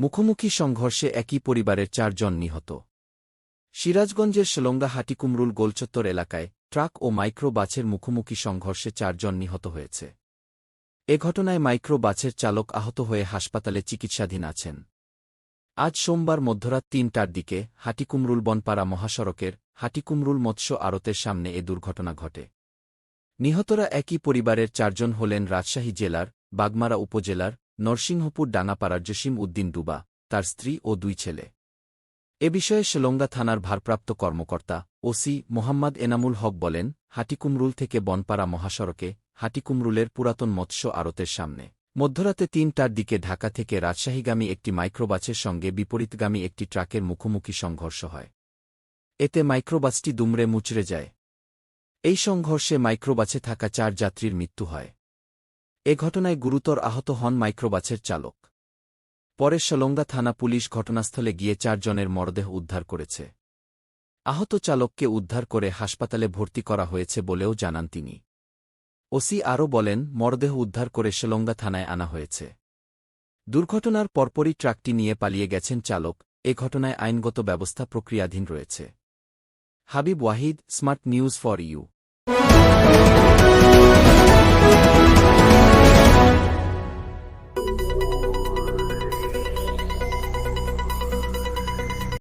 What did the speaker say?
মুখোমুখি সংঘর্ষে একই পরিবারের চারজন নিহত। সিরাজগঞ্জের শলঙ্গা হাটিকুমরুল গোলচত্বর এলাকায় ট্রাক ও মাইক্রো বাছের মুখোমুখি সংঘর্ষে চারজন নিহত হয়েছে। এ ঘটনায় মাইক্রো বাছের চালক আহত হয়ে হাসপাতালে চিকিৎসাধীন আছেন। আজ সোমবার মধ্যরাত তিনটার দিকে হাটিকুমরুল বনপাড়া মহাসড়কের হাটিকুমরুল মৎস্য আড়তের সামনে এ দুর্ঘটনা ঘটে। নিহতরা একই পরিবারের চারজন হলেন রাজশাহী জেলার, বাগমারা উপজেলার নরসিংহপুর ডাঙাপাড়ার জসিম উদ্দিন ডুবা তার স্ত্রী ও দুই ছেলে। এ বিষয়ে শিলঙ্গা থানার ভারপ্রাপ্ত কর্মকর্তা ওসি মোহাম্মদ এনামুল হক বলেন, হাটিকুমরুল থেকে বনপাড়া মহাসড়কে হাটিকুমরুলের পুরাতন মৎস্য আড়তের সামনে। মধ্যরাতে তিনটার দিকে ঢাকা থেকে রাজশাহীগামী একটি মাইক্রোবাসের সঙ্গে বিপরীতগামী একটি ট্রাকের মুখোমুখি সংঘর্ষ হয়। এতে মাইক্রোবাসটি দুমড়ে মুচড়ে যায়। এই সংঘর্ষে মাইক্রোবাসে থাকা চার যাত্রীর মৃত্যু হয়। এ ঘটনায় গুরুতর আহত হন মাইক্রোবাসের চালক। পরে সলঙ্গা থানা পুলিশ ঘটনাস্থলে গিয়ে চারজনের মরদেহ উদ্ধার করেছে। আহত চালককে উদ্ধার করে হাসপাতালে ভর্তি করা হয়েছে বলেও জানান তিনি। ওসি আরও বলেন, মরদেহ উদ্ধার করে সেলঙ্গা থানায় আনা হয়েছে। দুর্ঘটনার পরপরই ট্রাকটি নিয়ে পালিয়ে গেছেন চালক। এ ঘটনায় আইনগত ব্যবস্থা প্রক্রিয়াধীন রয়েছে। Habib Wahid, smart news for you.